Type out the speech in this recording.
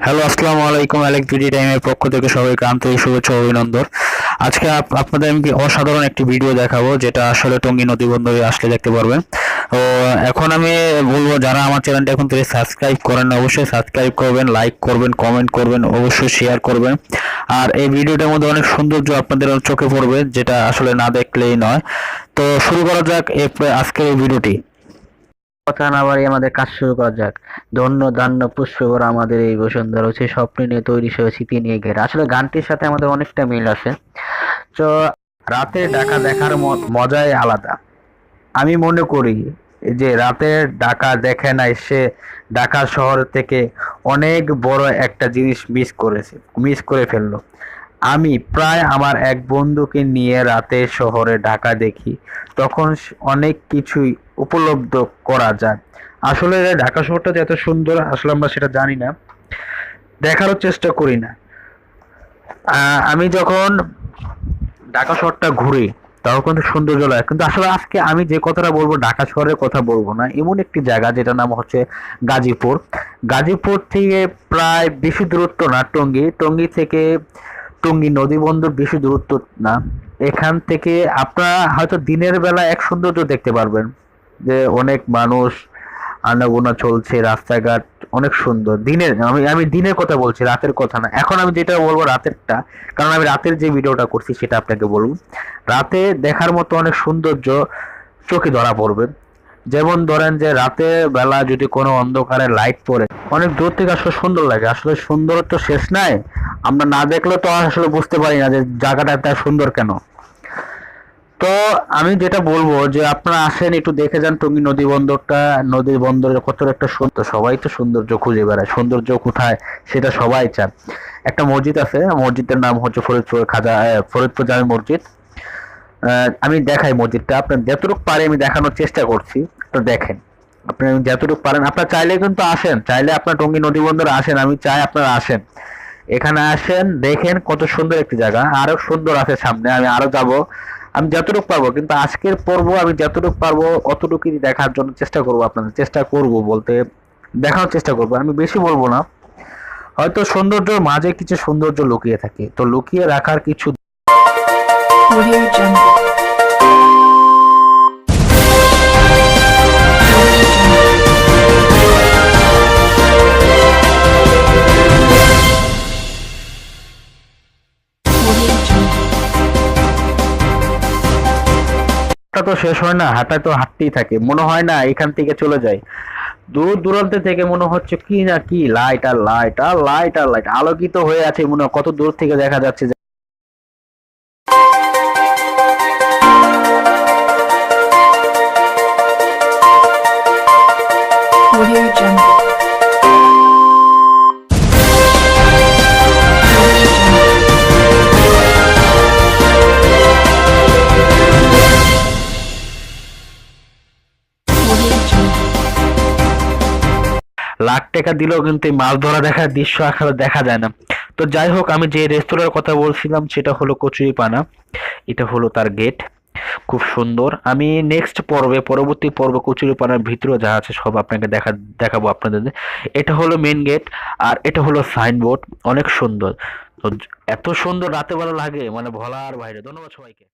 Hello, আসসালামু আলাইকুম Alec ভিডি টাইমের পক্ষ থেকে সবাইকে আন্তরিক শুভেচ্ছা অভিনন্দন। আজকে আপ- আপনাদের আমি অসাধারণ একটি ভিডিও দেখাবো, যেটা আসলে টঙ্গী নদী আসলে দেখতে পারবেন। তো এখন আমি বলব, যারা আমার চ্যানেলটা এখন থেকে সাবস্ক্রাইব করেন অবশ্যই সাবস্ক্রাইব করবেন, লাইক করবেন, কমেন্ট করবেন, অবশ্যই শেয়ার করবেন। আর এই ভিডিওটার মধ্যে অনেক সৌন্দর্য আপনাদের চোখে পড়বে, যেটা আসলে না দেখলেই নয়। তো শুরু করা যাক আজকের এই ভিডিওটি। কথা আমাদের কাজ শুরু করা যাক। ধন্য দান্য পুষ্প আমাদের এই বসুন্ধরা হচ্ছে, স্বপ্ন নিয়ে তৈরি স্মৃতি নিয়ে ঘেরা। আসলে গানটির সাথে আমাদের অনেকটা মিল আছে। তো রাতে ডাকা দেখার মজাই আলাদা। আমি মনে করি যে রাতের ডাকা দেখে নাই সে ঢাকা শহর থেকে অনেক বড় একটা জিনিস মিস করেছে মিস করে ফেলল। আমি প্রায় আমার এক বন্ধুকে নিয়ে রাতে শহরে ঢাকা দেখি। তখন অনেক কিছুই উপলব্ধ করা যায়। আসলে ঢাকা শহরটা যে এত সুন্দর, আসলে আমরা সেটা জানি না। দেখারও চেষ্টা করি না। আমি যখন ঢাকা শহরটা ঘুরি, তখন কিন্তু সৌন্দর্য লাগে। কিন্তু আসলে আজকে আমি যে কথাটা বলব, ঢাকা শহরের কথা বলব না। এমন একটি জায়গা, যেটার নাম হচ্ছে গাজীপুর। গাজীপুর থেকে প্রায় বেশি দূরত্ব না, টঙ্গী। টঙ্গী থেকে টঙ্গী নদী বন্দর বেশি দূরত্ব না। এখান থেকে আপনারা হয়তো দিনের বেলা এক সৌন্দর্য দেখতে পারবেন। যে অনেক মানুষ আনাগোনা চলছে, রাস্তাঘাট অনেক সুন্দর। দিনের, আমি আমি দিনের কথা বলছি, রাতের কথা না। এখন আমি যেটা বলব রাতেরটা, কারণ আমি রাতের যে ভিডিওটা করছি সেটা আপনাকে বলব। রাতে দেখার মতো অনেক সৌন্দর্য চোখে ধরা পড়বে। যেমন ধরেন যে রাতের বেলা যদি কোনো অন্ধকারে লাইট পড়ে, অনেক দূর থেকে আসলে সুন্দর লাগে। আসলে সুন্দর তো শেষ নাই। আমরা না দেখলে তো আসলে বুঝতে পারি না যে জায়গাটা এত সুন্দর কেন। তো আমি যেটা বলব যে আপনারা আসেন, একটু দেখে যান টঙ্গী নদী বন্দরটা। নদী বন্দরের কত একটা সুন্দর সবাই তো সৌন্দর্য খুঁজে বেড়ায়। সৌন্দর্য কোথায় সেটা সবাই চান একটা মসজিদ আছে, মসজিদের নাম হচ্ছে ফরিদপুর খাজা ফরিদপুর জামি মসজিদ। আমি দেখাই মসজিদটা। আপনার যতটুকু পারে আমি দেখানোর চেষ্টা করছি। তো দেখেন, আপনি যতটুকু পারেন, আপনার চাইলে কিন্তু আসেন, চাইলে আপনার টঙ্গী নদী বন্দরে আসেন, আমি চাই আপনারা আসেন। এখানে আসেন, দেখেন কত সুন্দর একটি জায়গা, আরও সুন্দর আছে সামনে, আমি আরও যাব। আমি যতটুকু পারব, কিন্তু আজকের পর্ব আমি যতটুকু পারব, অতটুকুই দেখার জন্য চেষ্টা করব আপনাদের, চেষ্টা করব বলতে, দেখানোর চেষ্টা করব, আমি বেশি বলব না। হয়তো সৌন্দর্যের মাঝে কিছু সৌন্দর্য লুকিয়ে থাকে, তো লুকিয়ে রাখার কিছু হাঁটা তো শেষ হয় না, হাঁটা তো হাঁটতেই থাকে, মনে হয় না এখান থেকে চলে যায়। দূর দূরান্ত থেকে মনে হচ্ছে কি না কি লাইট আর লাইট আর লাইট আর লাইট আলোকিত হয়ে আছে মনে কত দূর থেকে দেখা যাচ্ছে লাখ টাকা দিলেও কিন্তু এই মাছ ধরা দেখার দৃশ্য আসলে দেখা যায় না। তো যাই হোক, আমি যে রেস্তোরাঁর কথা বলছিলাম, সেটা হলো কচুরিপানা এটা হলো তার গেট খুব সুন্দর। আমি নেক্সট পর্বে, পরবর্তী পর্বে কচুরিপানার ভিতরে যা আছে সব আপনাকে দেখা, দেখাবো আপনাদের। এটা হলো মেন গেট আর এটা হলো সাইনবোর্ড অনেক সুন্দর। তো এত সুন্দর রাতে বেলা লাগে মানে বলার বাইরে। ধন্যবাদ সবাইকে।